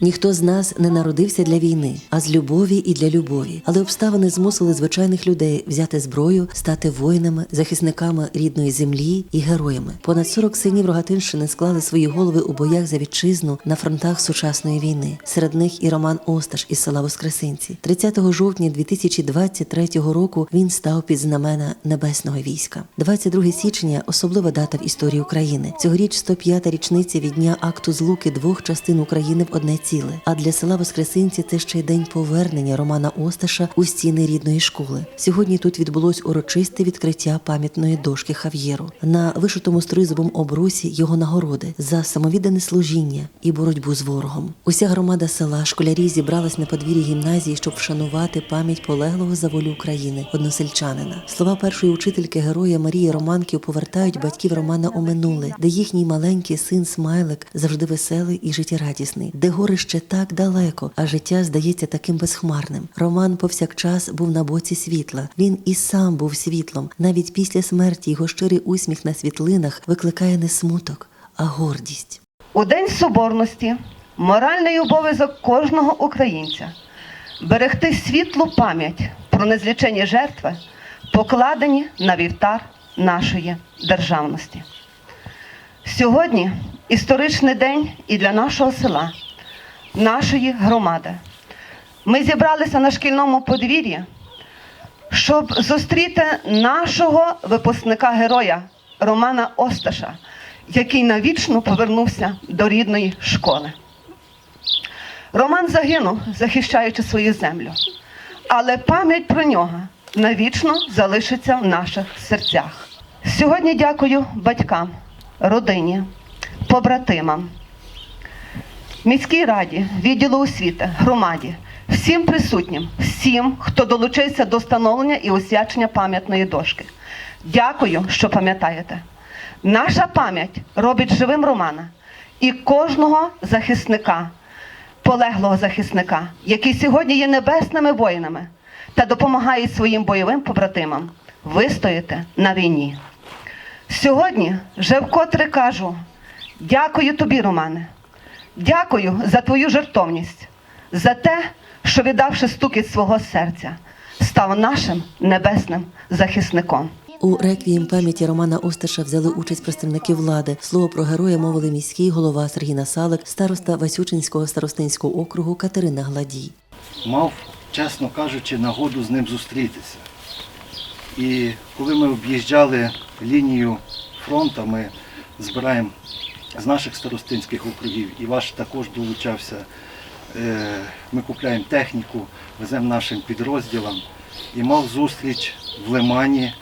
Ніхто з нас не народився для війни, а з любові і для любові. Але обставини змусили звичайних людей взяти зброю, стати воїнами, захисниками рідної землі і героями. Понад 40 синів Рогатинщини склали свої голови у боях за вітчизну на фронтах сучасної війни. Серед них і Роман Осташ із села Воскресинці. 30 жовтня 2023 року він став під знамена небесного війська. 22 січня особлива дата в історії України. Цьогоріч 105-та річниця від дня акту злуки двох частин України в одне ціле. А для села Воскресинці це ще й день повернення Романа Осташа у стіни рідної школи. Сьогодні тут відбулось урочисте відкриття пам'ятної дошки Хав'єру. На вишитому стризовому обрусі його нагороди за самовіддане служіння і боротьбу з ворогом. Уся громада села, школярі зібралась на подвір'ї гімназії, щоб вшанувати пам'ять полеглого за волю України, односельчанина. Слова першої учительки героя Марії Романків повертають батьків Романа у минуле, де їхній маленький син Смайлик завжди веселий і життєрадісний, де горе ще так далеко, а життя здається таким безхмарним. Роман повсякчас був на боці світла. Він і сам був світлом. Навіть після смерті його щирий усміх на світлинах викликає не смуток, а гордість. У День Соборності моральний обов'язок кожного українця берегти світлу пам'ять про незлічені жертви, покладені на вівтар нашої державності. Сьогодні історичний день і для нашого села, нашої громади. Ми зібралися на шкільному подвір'ї, щоб зустріти нашого випускника героя Романа Осташа, який навічно повернувся до рідної школи. Роман загинув, захищаючи свою землю, але пам'ять про нього навічно залишиться в наших серцях. Сьогодні дякую батькам, родині, побратимам, міській раді, відділу освіти, громаді, всім присутнім, всім, хто долучився до встановлення і освячення пам'ятної дошки. Дякую, що пам'ятаєте. Наша пам'ять робить живим Романа і кожного захисника, полеглого захисника, який сьогодні є небесними воїнами та допомагає своїм бойовим побратимам вистояти на війні. Сьогодні вже вкотре кажу: дякую тобі, Романе. Дякую за твою жертовність, за те, що віддавши стукіт свого серця, став нашим небесним захисником. У реквієм пам'яті Романа Осташа взяли участь представники влади. Слово про героя мовили міський голова Сергій Насалик, староста Васючинського старостинського округу Катерина Гладій. мав, чесно кажучи, нагоду з ним зустрітися. І коли ми об'їжджали лінію фронту, ми збираємо з наших старостинських округів, і ваш також долучався. е, Ми купляємо техніку, веземо нашим підрозділам і мав зустріч в Лимані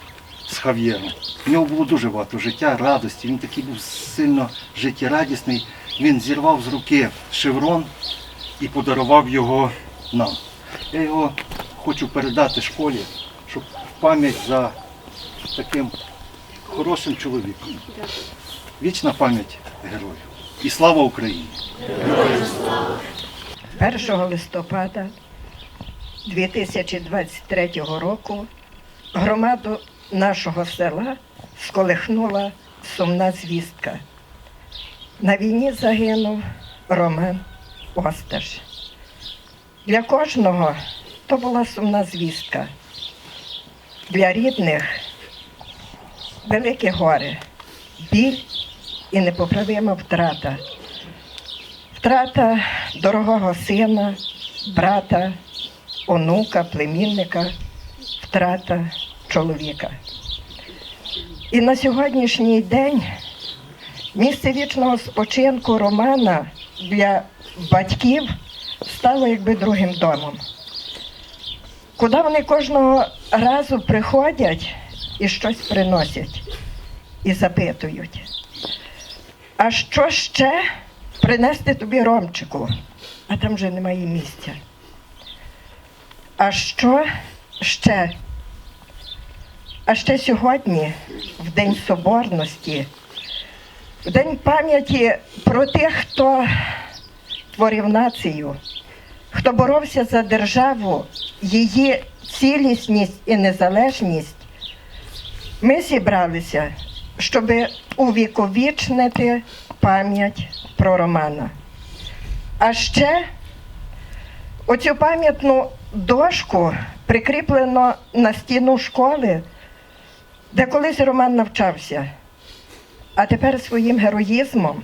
з Хав'єром. У нього було дуже багато життя, радості. Він такий був сильно життєрадісний. Він зірвав з руки шеврон і подарував його нам. Я його хочу передати школі, щоб в пам'ять за таким хорошим чоловіком. Вічна пам'ять герою. І слава Україні! 1 листопада 2023 року громаду нашого села сколихнула сумна звістка. На війні загинув Роман Осташ. Для кожного то була сумна звістка. Для рідних велике горе, біль і непоправима втрата. Втрата дорогого сина, брата, онука, племінника, втрата чоловіка. І на сьогоднішній день місце вічного спочинку Романа для батьків стало якби другим домом. Куди вони кожного разу приходять і щось приносять і запитують. А що ще принести тобі ромчику? А там вже немає місця. А що ще? А ще сьогодні, в День Соборності, в День пам'яті про тих, хто творив націю, хто боровся за державу, її цілісність і незалежність, ми зібралися, щоб увіковічнити пам'ять про Романа. А ще оцю пам'ятну дошку прикріплено на стіну школи, де колись Роман навчався. А тепер своїм героїзмом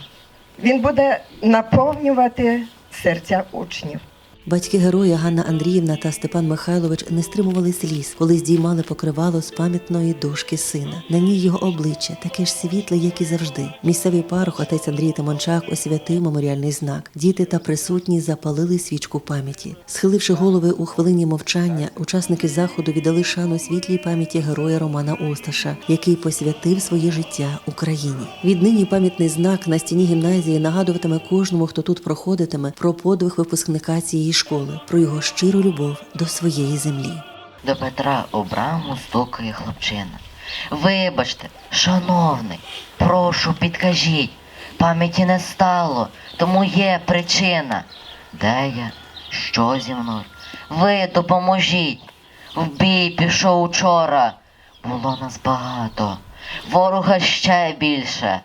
він буде наповнювати серця учнів. Батьки героя Ганна Андріївна та Степан Михайлович не стримували сліз, коли здіймали покривало з пам'ятної дошки сина. На ній його обличчя таке ж світле, як і завжди. Місцевий парох, отець Андрій Тимончак, освятив меморіальний знак. Діти та присутні запалили свічку пам'яті. Схиливши голови у хвилині мовчання, учасники заходу віддали шану світлій пам'яті героя Романа Осташа, який посвятив своє життя Україні. Віднині пам'ятний знак на стіні гімназії нагадуватиме кожному, хто тут проходитиме, про подвиг випускника цієї школи, про його щиру любов до своєї землі. До Петра у браму стукає хлопчина. Вибачте, шановний, прошу, підкажіть, пам'яті не стало, тому є причина. Де я? Що зі мною? Ви допоможіть. В бій пішов учора. Було нас багато. Ворога ще більше.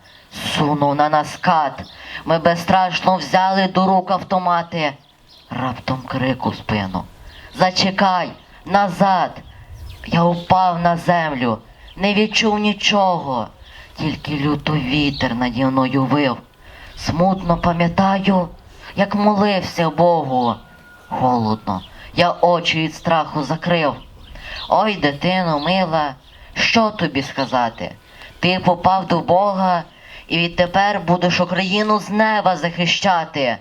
Сунув на нас кат. Ми безстрашно взяли до рук автомати. Раптом крик у спину. Зачекай, назад. Я упав на землю, не відчув нічого, тільки люто вітер наді мною вив. Смутно пам'ятаю, як молився Богу. Холодно, я очі від страху закрив. Ой, дитино мила, що тобі сказати? Ти попав до Бога і відтепер будеш Україну з неба захищати.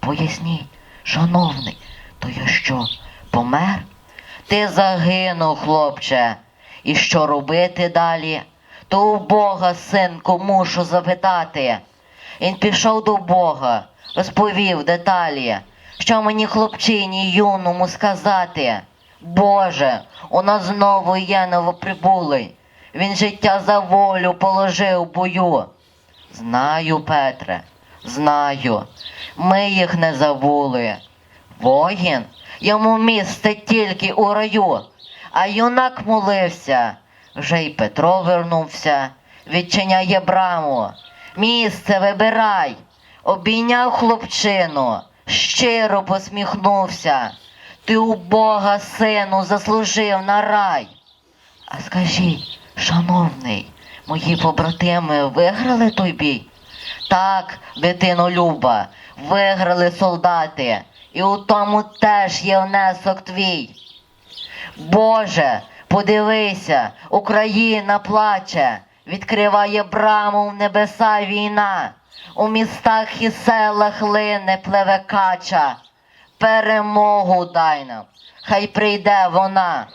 Поясніть, шановний, то я що, помер? Ти загинув, хлопче. І що робити далі? То у Бога, синку, мушу запитати. Він пішов до Бога, розповів деталі, що мені хлопчині юному сказати. Боже, у нас знову є новоприбулий. Він життя за волю положив бою. Знаю, Петре, знаю. Ми їх не забули. Воїн йому місце тільки у раю, а юнак молився. Вже й Петро вернувся, відчиняє браму. Місце вибирай. Обійняв хлопчину, щиро посміхнувся. Ти у Бога, сину, заслужив на рай. А скажіть, шановний, мої побратими виграли той бій? Так, дитино Люба, виграли солдати, і у тому теж є внесок твій. Боже, подивися, Україна плаче, відкриває браму в небеса війна. У містах і селах лине плеве кача. Перемогу дай нам, хай прийде вона.